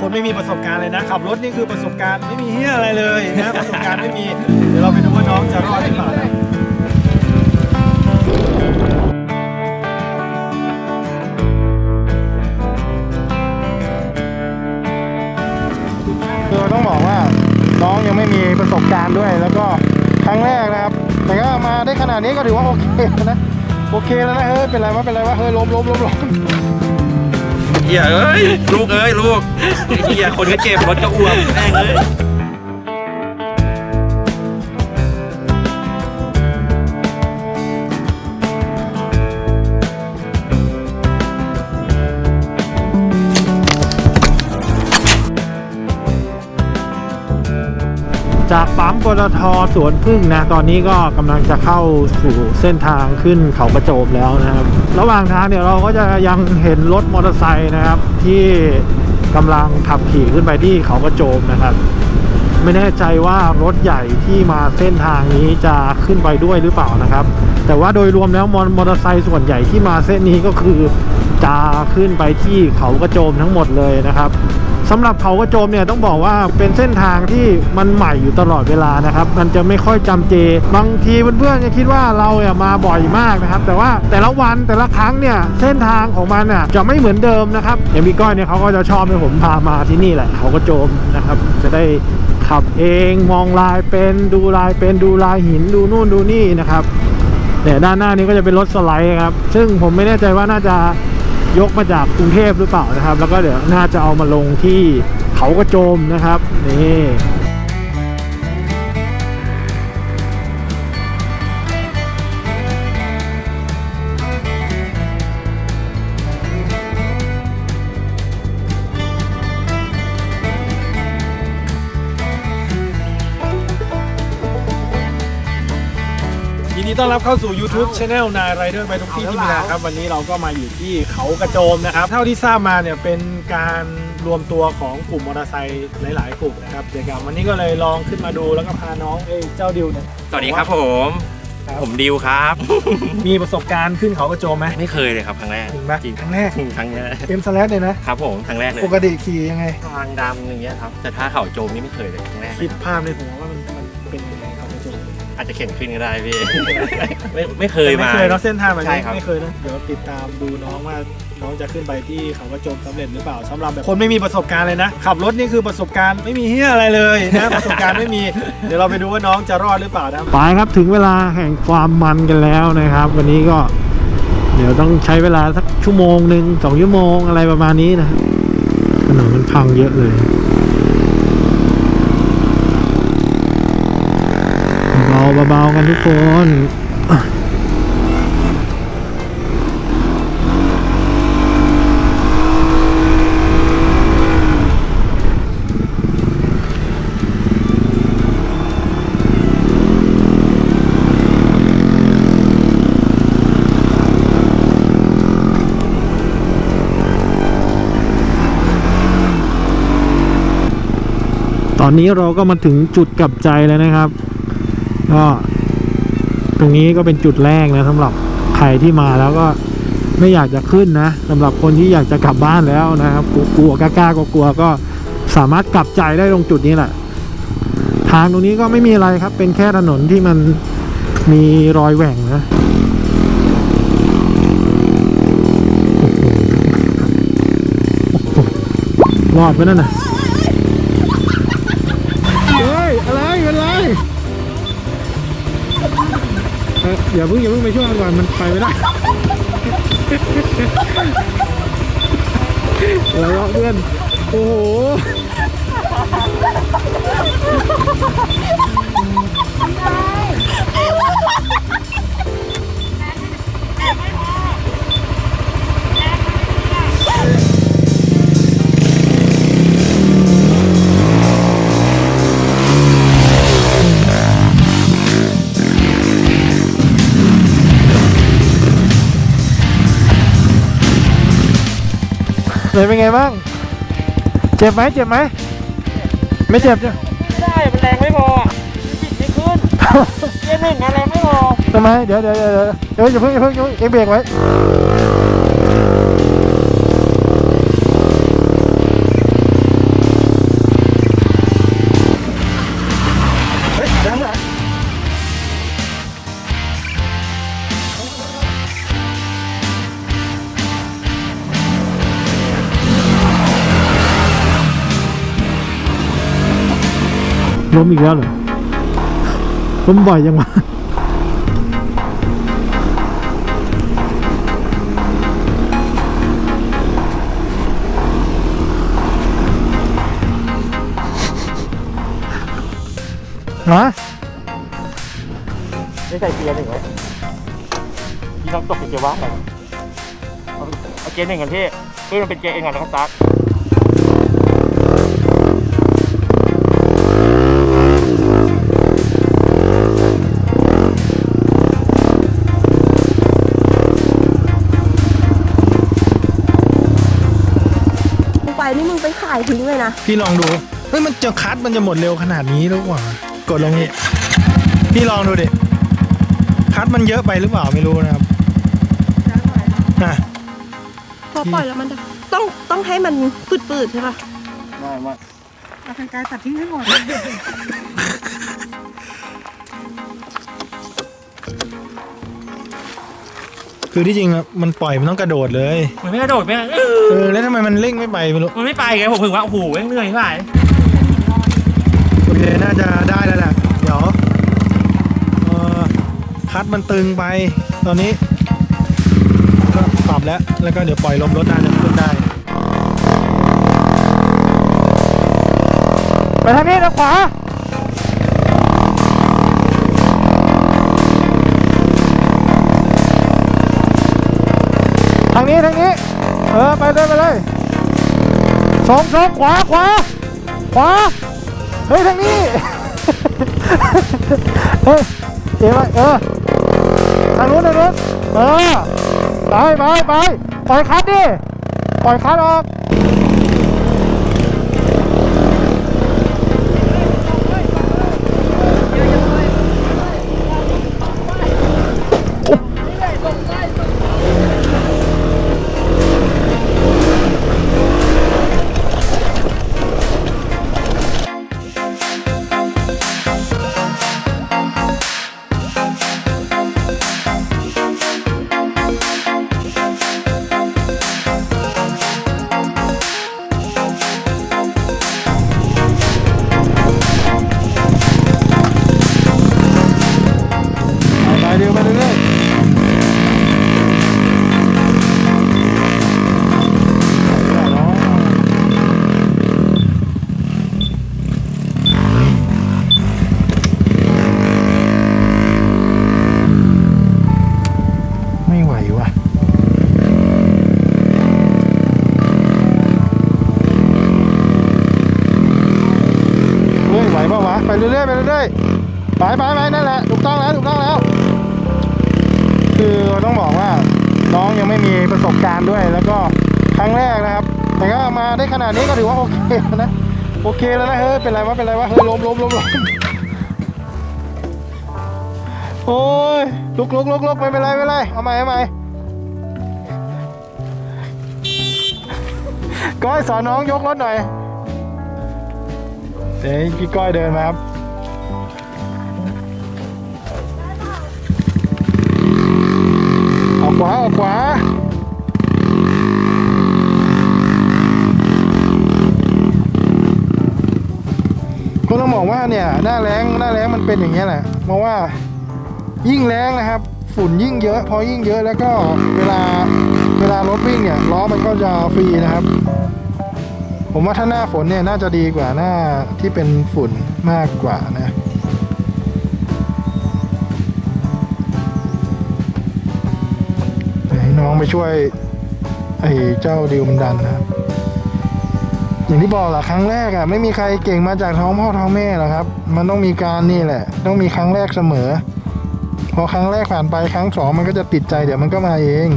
คนไม่มีประสบการณ์เลยนะขับรถนี่คือประสบการณ์ไม่มีเฮียอะไรเลยนะประสบการณ์ไม่มี เดี๋ยวเราไปดูว่าน้องจะรอดหรือเปล่านะคือต้องบอกว่าน้องยังไม่มีประสบการณ์ด้วย แล้วก็ครั้งแรกนะครับ แต่ก็มาได้ขนาดนี้ก็ถือว่าโอเคนะ โอเคแล้วนะเฮ้ยเป็นไรวะเป็นไรวะเฮ้ยล้มล้มล้มล้ม เฮียเอ้ยลูกเอ้ยลูกเฮียคนก็เจ็บรถก็อ้วกแม่งเอ้ย จากปั๊มปตทสวนพึ่งนะ ตอนนี้ก็กำลังจะเข้าสู่เส้นทางขึ้นเขากระโจมแล้วนะครับ ระหว่างทางเนี่ยเราก็จะยังเห็นรถมอเตอร์ไซค์นะครับ ที่กำลังขับขี่ขึ้นไปที่เขากระโจมนะครับ ไม่แน่ใจว่ารถใหญ่ที่มาเส้นทางนี้จะขึ้นไปด้วยหรือเปล่านะครับ แต่ว่าโดยรวมแล้วมอเตอร์ไซค์ส่วนใหญ่ที่มาเส้นนี้ก็คือจะขึ้นไปที่เขากระโจมทั้งหมดเลยนะครับ สำหรับเขากระโจมเนี่ยต้องบอกว่าเป็นเส้นทางที่มันใหม่อยู่ตลอดเวลานะครับ มันจะไม่ค่อยจำเจ บางทีเพื่อนๆจะคิดว่าเราเนี่ยมาบ่อยมากนะครับ แต่ว่าแต่ละวันแต่ละครั้งเนี่ยเส้นทางของมันน่ะจะไม่เหมือนเดิมนะครับอย่างพี่ก้อยเนี่ยเขาก็จะชอบให้ผมพามาที่นี่แหละเขากระโจมนะครับ จะได้ขับเองมองลายเป็นดูลายเป็นดูลายหินดูนู่นดูนี่นะครับเนี่ยด้านหน้านี้ก็จะเป็นรถสไลด์ครับ ซึ่งผมไม่แน่ใจว่าน่าจะ ยกมาจากกรุงเทพหรือเปล่านะครับ แล้วก็เดี๋ยวน่าจะเอามาลงที่เขากระโจมนะครับนี่ ต้อนรับเข้าสู่ YouTube Channel นายไรเดอร์ไปทุกที่ที่มีนะครับ วันนี้เราก็มาอยู่ที่เขากระโจมนะครับ เท่าที่ทราบมาเนี่ยเป็นการรวมตัวของกลุ่มมอเตอร์ไซค์หลาย ๆ กลุ่มนะครับเดี๋ยวกันวันนี้ก็เลยลองขึ้นมาดูแล้วก็พาน้องเอ้ยเจ้าดิวเนี่ยสวัสดีครับผม ครับผมดิวครับ มีประสบการณ์ขึ้นเขากระโจมไหมไม่เคยเลยครับครั้งแรกจริงปะจริงครั้งแรกครั้งแรกเอ็มสแลดเลยนะครับผมครั้งแรกเลยปกติขี่ยังไง ทางดำอย่างเงี้ยครับแต่ถ้าเขาโจมนี่ไม่เคยเลยครั้งแรกเลคิยดภาพในหัวว่ามันมันเป็น จมอาจจะเข็นขึ้นก็ได้พี่ ไม่ไม่เคยมา ไม่เคยเนาะเส้นทางแบบใช่นี้ครับ ไม่เคยนะเดี๋ยวติดตามดูน้องว่าน้องจะขึ้นไปที่เขากระโจมสำเร็จหรือเปล่าสำหรับแบบคนไม่มีประสบการณ์เลยนะ ขับรถนี่คือประสบการณ์ไม่มีเฮียอะไรเลยนะประสบการณ์ไม่มี เดี๋ยวเราไปดูว่าน้องจะรอดหรือเปล่านะ ไปครับถึงเวลาแห่งความมันกันแล้วนะครับ วันนี้ก็ เดี๋ยวต้องใช้เวลาสักชั่วโมงหนึ่งสองชั่วโมงอะไรประมาณนี้นะถนนมันพังเยอะเลย เบาๆเบาๆกันทุกคนตอนนี้เราก็มาถึงจุดกลับใจแล้วนะครับ ก็ตรงนี้ก็เป็นจุดแรกนะสำหรับใครที่มาแล้วก็ไม่อยากจะขึ้นนะสำหรับคนที่อยากจะกลับบ้านแล้วนะครับกลัวกล้าๆกลัวก็สามารถกลับใจได้ตรงจุดนี้แหละทางตรงนี้ก็ไม่มีอะไรครับ เป็นแค่ถนนที่มันมีรอยแหว่งนะรอดไปนั่นน่ะ อ่ออย่าเพิ่งอย่าเพิ่งไปช่วยมันก่อนมันไปไม่ได้แล้วเพื่อนโอ้โห เลยเป็นไงบ้าง เจ็บไหมเจ็บไหม ไม่เจ็บจ้ะไม่ได้มันแรงไม่พอบิดไม่ขึ้นเกียร์หนึ่งอะแรงไม่พอทำไม เดี๋ยวเดี๋ยวเดี๋ยวเดี๋ยวเดี๋ยวอย่าเพิ่งอย่าเพิ่งอย่าเพิ่งเอ็งเบรกไว้ ล้มอีกแล้วเหรอล้มบ่อยยังวะฮะไม่ใส่เกียร์หนึ่งไว้พี่ต้องตกเกียร์ว่างไปเอาเอาเกียร์หนึ่งกันพี่เพื่อมันเป็นเกียร์เองก่อนแล้วก็สตาายทิ้งเลยนะ พี่ลองดูเฮ้ยมันจะคัดมันจะหมดเร็วขนาดนี้หรือเปล่ากดลงนี้พี่ลองดูดิคัดมันเยอะไปหรือเปล่าไม่รู้นะครับอะพอปล่อยแล้วมันจะต้องต้องให้มันปืดๆใช่ปะไม่ไม่เอาทางกายตัดทิ้งให้หมด คือที่จริงอะมันปล่อยมันต้องกระโดดเลย มันไม่กระโดดไม่เอเออแล้วทำไมมันเร่งไม่ไปไม่รู้มันไม่ไปไงผมถึงว่าโอ้โหเหนื่อยมากโอเคน่าจะได้แล้วแหละเดี๋ยวเออคัดมันตึงไป ตอนนี้ก็ปรับแล้วแล้วก็เดี๋ยวปล่อยลมรถน่าจะขึ้นได้ ไปทางนี้นะขวา ทางนี้ทางนี้ เออไปเลยไปเลยสองสองขวาขวาขวาเฮ้ยทางนี้เฮ้ยเอ๋ไปเออทางนู้นทางนู้นเออไปไปไปปล่อยคัดดิปล่อยคัดออก ไปไปไปนั่นแหละถูกต้องแล้วถูกต้องแล้ว คือต้องบอกว่าน้องยังไม่มีประสบการณ์ด้วย แล้วก็ครั้งแรกนะครับ แต่ก็มาได้ขนาดนี้ก็ถือว่าโอเคแล้วนะโอเคแล้วนะเฮ้ยเป็นไรวะเป็นไรวะเฮ้ยล้มล้มล้มล้มโอ้ยลุกลุกลุกลุกไม่เป็นไรไม่เป็นไรเอาใหม่เอาใหม่ก้อยสอนน้องยกรถหน่อยเดี๋ยวพี่ก้อยเดินมาครับ วาออกขวาก็ต้องบอกว่าเนี่ยหน้าแรงหน้าแรงมันเป็นอย่างเงี้ยแหละเพราะว่ายิ่งแรงนะครับ ฝุ่นยิ่งเยอะพอยิ่งเยอะแล้วก็เวลาเวลารถวิ่งเนี่ยล้อมันก็จะฟรีนะครับ ผมว่าถ้าหน้าฝนเนี่ยน่าจะดีกว่าหน้าที่เป็นฝุ่นมากกว่านะ ไปช่วยไอ้เจ้าดิวมันดันนะครับอย่างที่บอกแหละครั้งแรกอะ่ะไม่มีใครเก่งมาจากท้องพ่อท้องแม่หรอกครับ มันต้องมีการนี่แหละ ต้องมีครั้งแรกเสมอ พอครั้งแรกผ่านไปครั้งสองมันก็จะติดใจเดี๋ยวมันก็มาเอง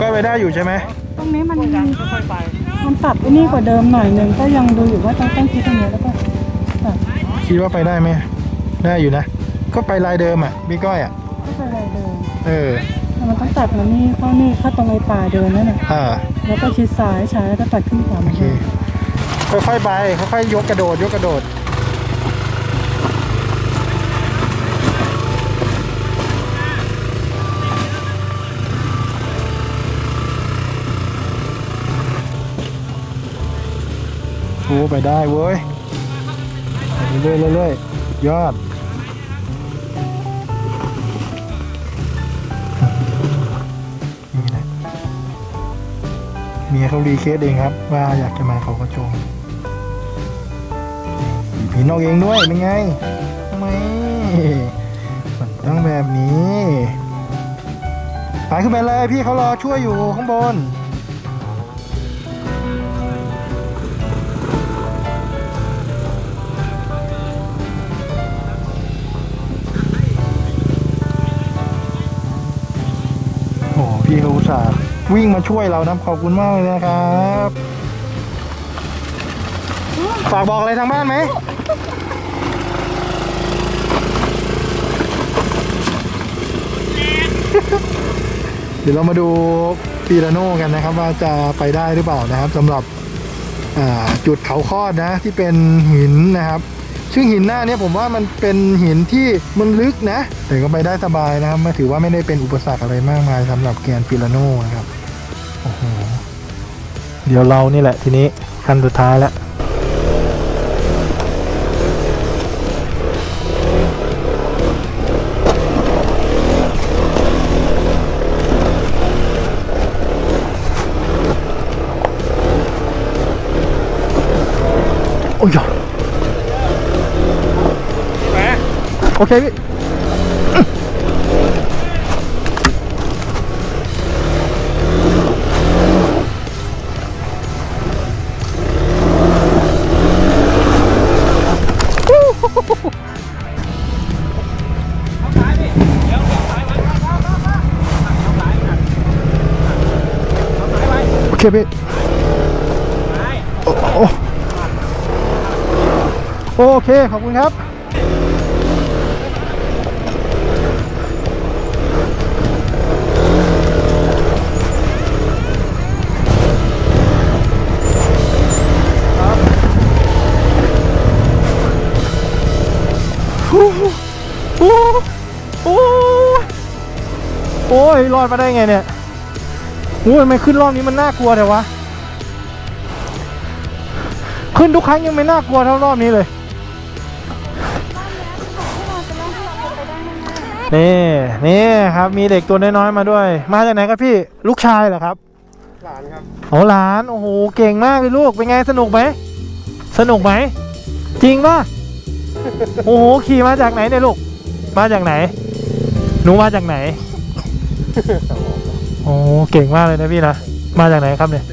ก็ไปได้อยู่ใช่ไหมตรงนี้มันค่อยๆไปมันปรับไอ้นี่กว่าเดิมหน่อยหนึงก็ยังดูอยู่ว่าต้องต้องคิดตรงนี้แล้วก็แบบคิดว่าไปได้ไหมได้อยู่นะ ก็ไปลายเดิมอะพี่ก้อยอะก็ไปอะไร เดิมเออแต่มันต้องตัดมานี่เข้านี่เข้าตรงไอ้ป่าเดินนั่นน่ะอ่า แล้วก็ชิดซ้ายช้าแล้วก็ตัดขึ้นขวาโอมาเค ค่อยๆไป ค่อยๆยกกระโดด ยกกระโดดอ้ไปได้เว้ย เรื่อยๆเรื่อยๆยอด มียเขารีเควสเองครับ ว่าอยากจะมาเขากระโจมผีนอกเองด้วยเป็นไงไม่มันต้องแบบนี้ไปขึ้นไปเลยพี่เขารอช่วยอยู่ข้างบนโอ้พี่เขาอุตส่าห์ วิ่งมาช่วยเรานะขอบคุณมากเลยนะครับฝากบอกอะไรทางบ้านไหมเดี๋ยวเรามาดูปีราโน่กันนะครับ ว่าจะไปได้หรือเปล่านะครับสำหรับจุดเขาคอดนะที่เป็นหินนะครับซึ่งหินหน้าเนี้ผมว่ามันเป็นหินที่มันลึกนะแต่ก็ไปได้สบายนะครับไม่ถือว่าไม่ได้เป็นอุปสรรคอะไรมากมายสำหรับแกนฟิลาโน่นะครับ เดี๋ยวเรานี่แหละทีนี้ขั้นสุดท้ายแล้วโอ้ยโอเคพี่ เคพี่โอ้โอเค ขอบคุณครับ โอ้โหโอ้โอ้โอ้ยรอดมาได้ไงเนี่ย อ้ยทำไมขึ้นรอบนี้มันน่ากลัวแต่วะ ขึ้นทุกครั้งยังไม่น่ากลัวเท่ารอบนี้เลย นี่นี่ครับมีเด็กตัวน้อยๆมาด้วย มาจากไหนครับพี่ลูกชายเหรอครับ หลานครับโอ้หลานโอ้โหเก่งมากเลยลูกเป็นไงสนุกไหมสนุกไหมจริงป่ะโอ้โหขี่มาจากไหนเนี่ยลูก มาจากไหน หนูมาจากไหน โอ้โหเก่งมากเลยนะพี่นะ มาจากไหนครับเนี่ย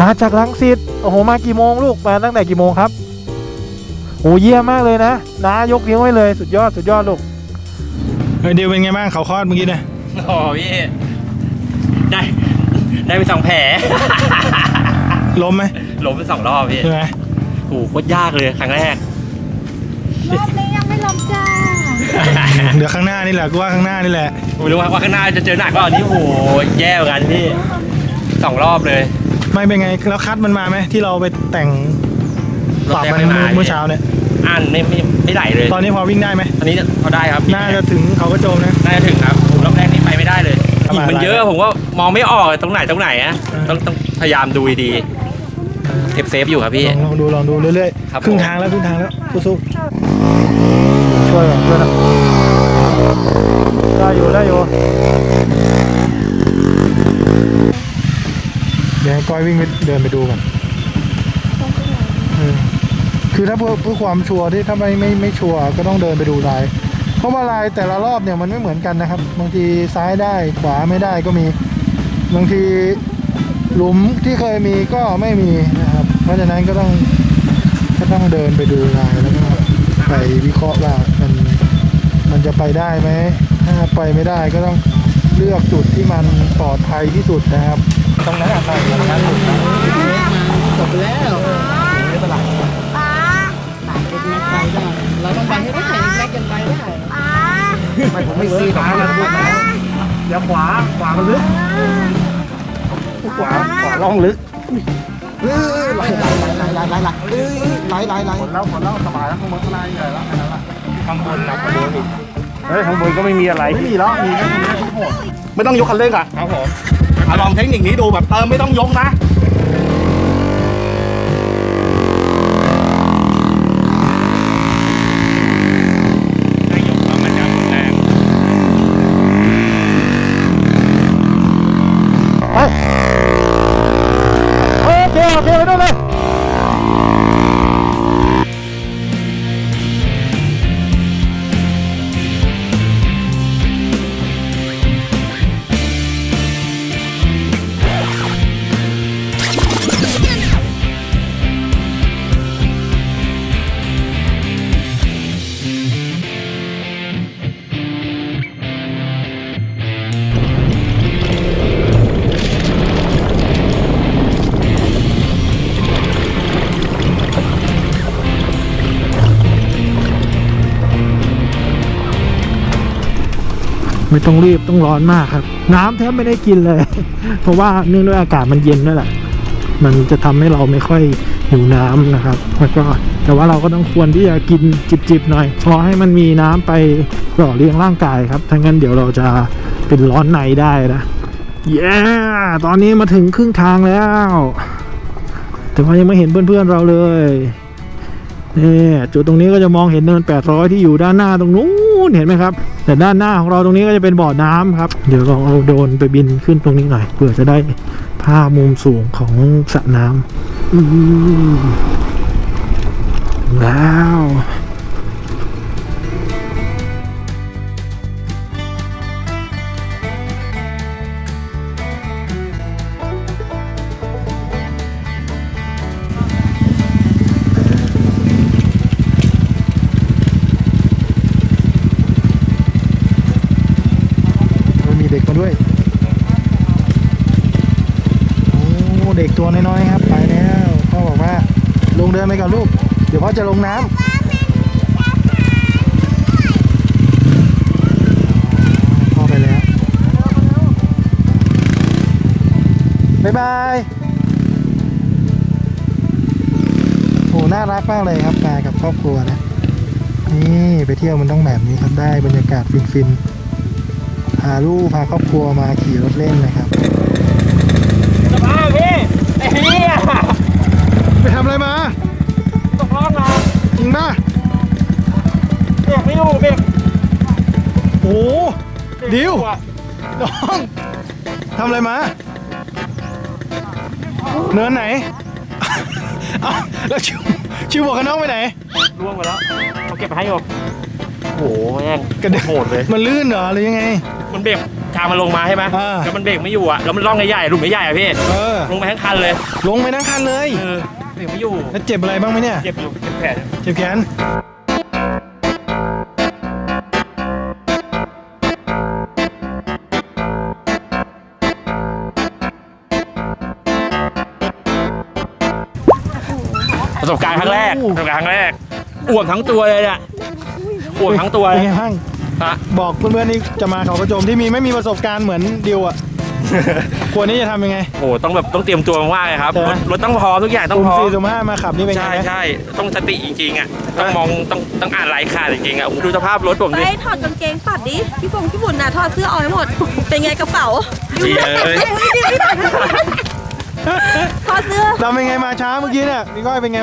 มาจากลังสิตโอ้โหมากี่โมงลูกมาตั้งแต่กี่โมงครับโอ้เยี่ยมมากเลยนะนายกนิ้วไว้เลยสุดยอดสุดยอดลูกเฮ้ยเดียวเป็นไงบ้างเขาคลอดเมื่อกี้เนี่ยโอ้พี่ได้ได้ไปสองแผลล้มไหมล้มไปสองรอบพี่ใช่ไหมโอ้โหโคตรยากเลยครั้งแรกรอบนี้ยังไม่ล้มจ้า เดี๋ยวข้างหน้านี่แหละกูว่าข้างหน้านี่แหละไม่รู้ว่าข้างหน้าจะเจอหนักกว่าอันนี้โอ้โหแย่เหมือนกันพี่สองรอบเลย ไม่เป็นไงแล้วคัดมันมาไหมที่เราไปแต่งปรับมันรอบแรกไม่มาเมื่อเช้าเนี่ยอ่านไม่ไม่ไม่ไหลเลย ตอนนี้พอวิ่งได้ไหมตอนนี้พอได้ครับน่าจะถึงเขากระโจมนะน่าจะถึงครับผมรอบแรกนี่ไปไม่ได้เลยทำไมหินมันเยอะผมว่ามองไม่ออกตรงไหนตรงไหนอะต้องต้องพยายามดูดีๆเซฟเซฟอยู่ครับพี่ลองลองดูลองดูเรื่อยครับๆครึ่งผมทางแล้วครึ่งทางแล้วสู้ๆ ช่วยก่อนช่วยหนะได้อยู่ได้อยู่เดี๋ยวให้ก้อยวิ่งไปเดินไปดูกันเออคือถ้าเพื่อเพื่อความชัวร์ที่ถ้าไม่ไม่ไม่ชัวร์ก็ต้องเดินไปดูลาย เพราะว่าลายแต่ละรอบเนี่ยมันไม่เหมือนกันนะครับ บางทีซ้ายได้ขวาไม่ได้ก็มี บางทีหลุมที่เคยมีก็ไม่มีนะครับ เพราะฉะนั้นก็ต้องก็ต้องเดินไปดูลายแล้วก็ ไปวิเคราะห์ว่ามันมันจะไปได้ไหมถ้าไปไม่ได้ก็ต้องเลือกจุดที่มันปลอดภัยที่สุดนะครับ ตรงนั้นอะไปตรงนั้นสุดนะจบแล้วไม่เป็นไรป้าเราต้องไปให้ได้เล็กกันไปได้ป้าไม่ผมไม่ซีขาแล้วพูดนะอย่าขวาขวามันลึกขวาขวาล่องลึก เอ้ยไหลไหลไหลไหลไหลไหลเอ้ยไหลไหลไหลผลแล้วผลแล้วสบายแล้วข้างบนข้างใลใหญ่แล้วแค่นั้นแหละข้างบนหนักกว่าเดิมอีกเฮ้ยข้างบนก็ไม่มีอะไรไม่มีแล้วมีแค่นี้ทุกหมดไม่ต้องยกคันเร่งอะครับผมลองเทคนิคนี้ดูแบบเติมไม่ต้องยกนะ ต้องรีบต้องร้อนมากครับ น้ำแทบไม่ได้กินเลย เพราะว่าเนื่องด้วยอากาศมันเย็นนั่นแหละ มันจะทำให้เราไม่ค่อยหิวน้ำนะครับแล้วก็แต่ว่าเราก็ต้องควรที่จะกินจิบๆหน่อยพอให้มันมีน้ำไปหล่อเลี้ยงร่างกายครับถ้างั้นเดี๋ยวเราจะเป็นร้อนในได้นะเย้ตอนนี้มาถึงครึ่งทางแล้ว แต่ว่ายังไม่เห็นเพื่อนๆเราเลยนี่จุดตรงนี้ก็จะมองเห็นเนิน 800 ที่อยู่ด้านหน้าตรงนู้น เห็นไหมครับ แต่ด้านหน้าของเราตรงนี้ก็จะเป็นบ่อน้ำครับ เดี๋ยวลองเอาโดรนไปบินขึ้นตรงนี้หน่อยเพื่อจะได้ภาพมุมสูงของสระน้ำอืมถึงแล้ว ด็กตัวน้อยๆครับไปแล้วพ่อบอกว่าลงเดินไปกับลูก เดี๋ยวพ่อจะลงน้ำพ่อไปแล้วบ๊ายบาย โห น่ารักมากเลยครับมากับครอบครัวนะ นี่ไปเที่ยวมันต้องแบบนี้ครับได้บรรยากาศฟินๆ พาลูกพาครอบครัวมาขี่รถเล่นนะครับ พพี่ไอ้เหี้ยไปทำอะไรมา ตกรอบมาจริงป่ะเบรกไม่อยู่เบรกโอ้เบรกดิวไม่อยู่อะน้องทำอะไรมา เนินไหน เอ้าแล้วชิวชิวบอกกับน้องไปไหน ล่วงไปแล้วเขาเก็บไปให้อยู่โอ้โหแม่งกระเด็นโหดเลย มันลื่นเหรอหรือยังไง มันเบรก ทางมันลงมาใช่ไหมอ่าแล้วมันเบรกไม่อยู่อะแล้วมันร่องใหญ่ๆหลุมใหญ่ๆอะพี่เออ ลงไปทั้งคันเลยลงไปนั่งคันเลย เออเบรกไม่อยู่แล้วเจ็บอะไรบ้างไหมเนี่ย เจ็บอยู่เจ็บแผลเจ็บแขน ประสบการณ์ครั้งแรกโอ้ประสบการณ์ครั้งแรกอ้วมทั้งตัวเลยเนี่ยอ้วมทั้งตัวเป็เลนยไงบ้าง ฮะบอกเพื่อนๆนี่จะมาเขากระโจมที่มีไม่มีประสบการณ์เหมือนดิวอะ ควรนี้จะทำยังไง โอ้โหต้องแบบต้องเตรียมตัวมากๆเลยครับใช่ไหรมถรถต้องพร้อมทุกอย่างต้องสุ่มพร้อมสี่สุ่มห้ามาขับนี่เป็นไงใช่นะ ใช่ต้องสติจริงๆอะต้องมองต้องต้องอ่านลายขาดจริงๆอะดูสภาพรถผมไปดิถอดกางเกงปัดดิ พี่ฟงพี่บุญน่ะถอดเสื้อออกให้หมด เป็นไงกระเป๋าเหี้ยเอ้ยถอดเสื้อเราเป็นไงมาช้าเมื่อกี้เนี่ยพี่ก้อยเป็นไง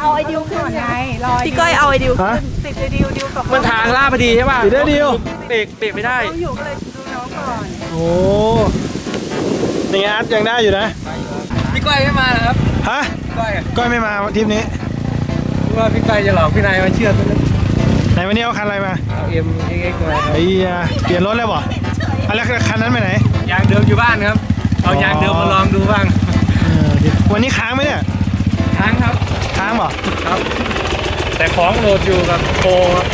เอาไอดิวก่อนไงรอพี่ก้อยเอาไอ้ดิวฮะติดไอดิวดิวกับมันทางลาดพอดีใช่ป่ะติดได้ดิวเบรกเบรกไม่ได้อยู่ก็เลยดูน้องก่อนโอ้นี่อาร์ตยังได้อยู่นะ พี่ก้อยไม่มาเหรอครับฮะก้อยก้อยไม่มาทริปนี้ว่าพี่ก้อยจะหลอกพี่นายมาเชื่อตัวนี้ไหนวันนี้เอาคันอะไรมาเอาเอ็มเอ็กซ์มาครับไอ้เหี้ยเปลี่ยนรถแล้วบ่อะแล้วคันนั้นไปไหน ยางเดิมอยู่บ้านครับ เอายางเดิมมาลองดูบ้าง เออวันนี้ค้างไหมเนี่ย ค้างครับ ค้างบ่ครับ แต่ของโหลดอยู่กับโปครับ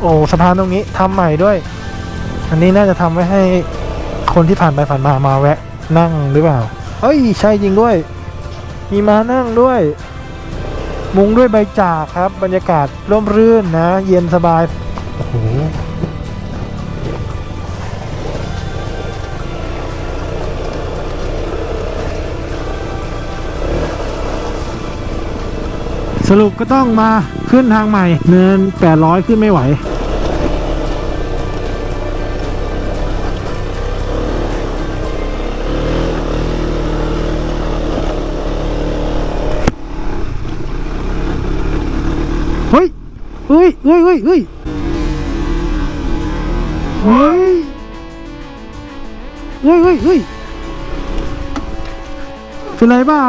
โอ้สะพานตรงนี้ทำใหม่ด้วย อันนี้น่าจะทำไว้ให้คนที่ผ่านไปผ่านมามาแวะนั่งหรือเปล่า เอ้ย ใช่จริงด้วย มีมานั่งด้วย มุงด้วยใบจากครับ บรรยากาศร่มรื่นนะ เย็นสบาย โอ้โหสรุปก็ต้องมาขึ้นทางใหม่ เนิน 800 ขึ้นไม่ไหว ฮ้ยเฮ้ยเฮ้ยเฮ้ยเฮ้ยเฮ้ยเฮ้ยเฮ้ยเป็นไรเปล่า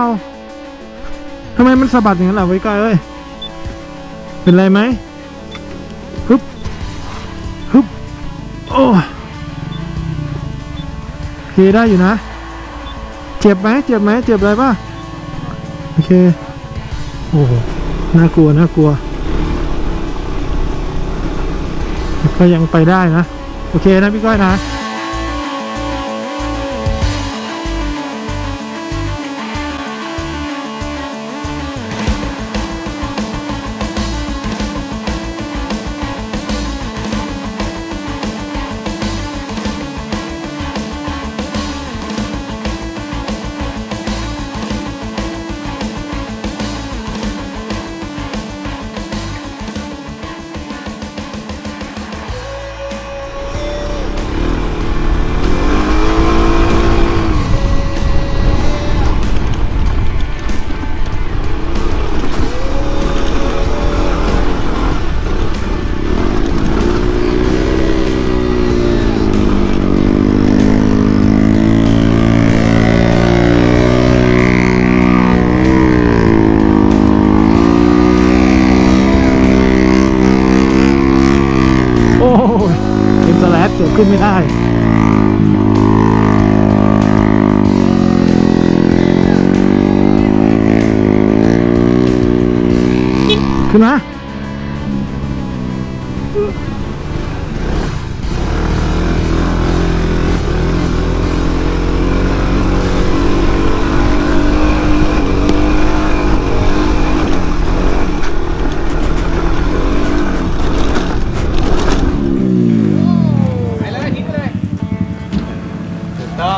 ทำไมมันสะบัดอย่างนั้นล่ะไว้ก้อยเอ้ย เป็นไรไหมฮึบฮึบโอ้โอเคได้อยู่นะ เจ็บไหมเจ็บไหมเจ็บอะไรป่ะ โอเค โอ้น่ากลัว น่ากลัว ก็ยังไปได้นะ โอเคนะพี่ก้อยนะ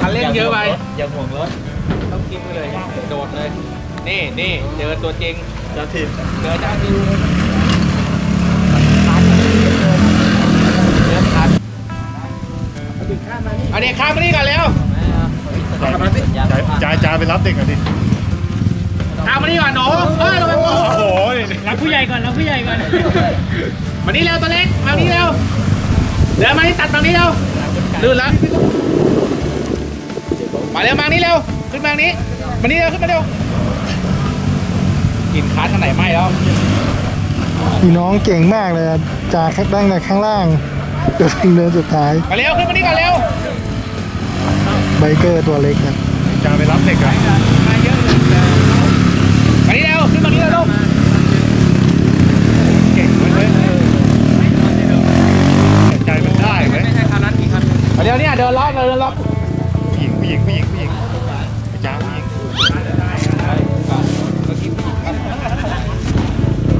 คันเร่งเยอะไป อย่าห่วงรถต้องกินไปเลยโดดเลย นี่นี่เจอตัวจริงจ้าทิมเจอจ้าทิมเจอคันเอาเด็กข้ามมานี่ก่อนเร็วจ่ายจ่ายไปรับเด็กก่อนดิข้ามมานี่ก่อนหนูเฮ้ยเราไปโอ้โหรับผู้ใหญ่ก่อนรับผู้ใหญ่ก่อนมานี่เร็วตัวเล็กมานี่เร็วเดี๋ยวมานี่ตัดมานี่เร็วลื่นแล้ว มาเร็วมานี่เร็วขึ้นมานี้มานี่เร็วขึ้นมาเร็วกินคัสอันไหนไหมแล้วพี่น้องเก่งมากเลยอะจากแค่ตั้งแต่ข้างล่างจนถึงเดินสุดท้ายมาเร็วขึ้นมานี่ก่อนเร็วไบเกอร์ตัวเล็กนะจ่ายไปรับเด็กก่อนมาเยอะเลยมานี่เร็วขึ้นมานี่เร็วลูกเก่งเว้ยเว้ยจ่ายมันได้ไหมมาเร็วเนี่ยเดินล็อกเดินล็อก ผู้หญิงผู้หญิงผู้หญิงผู้หญิงไปจ้าผู้หญิง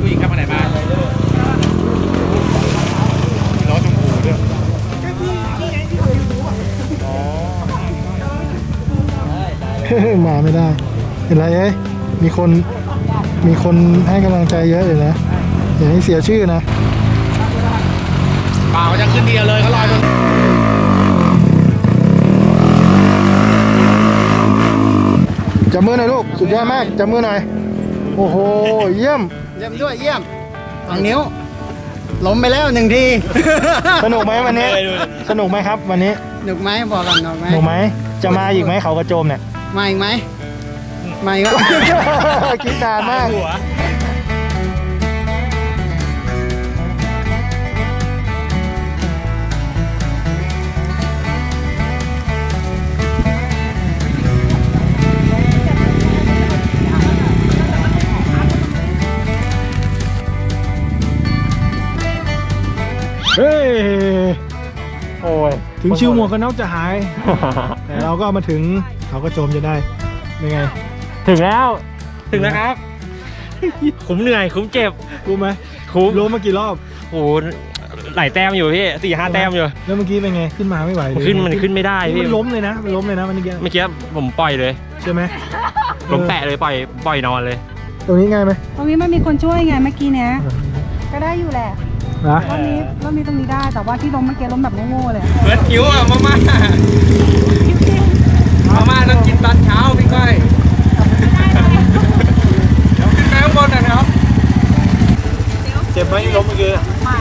ผู้หญิงกลับมาไหนมามีล้อชมพูด้วยอ๋อมาไม่ได้เห็นไรเอ้ยมีคนมีคนให้กำลังใจเยอะเลยนะอย่าให้เสียชื่อนะเปล่าจะขึ้นเดียวเลยเขาลอย จนจับมือหน่อยลูก สุดยอดมาก จับมือหน่อย โอ้โห เยี่ยม เยี่ยมด้วยเยี่ยมสองนิ้ว ล้มไปแล้วหนึ่งที สนุกไหมวันนี้ สนุกไหมครับวันนี้ หนุกไหมบอกกันหนุกไหมสนุกไหม จะมาอีกไหมเขากระโจมเนี่ย มาอีกไหมมาอีกไหมคิดนานมาก เฮ้ยโอ้ยถึงชิวหมวกกันน็อกจะหาย แต่เราก็มาถึงเขากระโจมจะได้เป็นไงถึงแล้ว ถึงแล้วครับ คุ้มเหนื่อย คุ้มเจ็บ รู้ไหมคุ้มรู้มากี่รอบโอ้โหหลายแต้มอยู่พี่สี่ห้าแต้มอยู่ แล้วเมื่อกี้เป็นไงขึ้นมาไม่ไหวมันขึ้นมันขึ้นไม่ได้นี่พี่มันล้มเลยนะมันล้มเลยนะมันเมื่อกี้เมื่อกี้ผมปล่อยเลยใช่ไหมล้มแปะเลยปล่อยปล่อยนอนเลย ตรงนี้ง่ายไหมตรงนี้มันมีคนช่วยไงเมื่อกี้เนี้ยก็ได้อยู่แหละ นะรอบนี้รอบนี้ตรงนี้ได้แต่ว่าที่ล้มเมื่อกี้ล้มแบบโง่ๆเลยเบิร์ดคิวอะมาม่ามาม่าต้องกินตอนเช้าพี่ก้อยเดี๋ยวขึ้นไปข้างบนนะครับจ็บไหมที่ล้มเมื่อกี้ไม่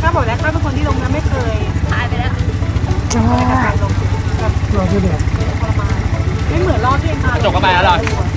ข้าบอกแล้วข้าเป็นคนที่ลงแล้วไม่เคยหายไปแล้วไม่เหมือนรอบที่เองพาจบกันไปแล้วเหรอเ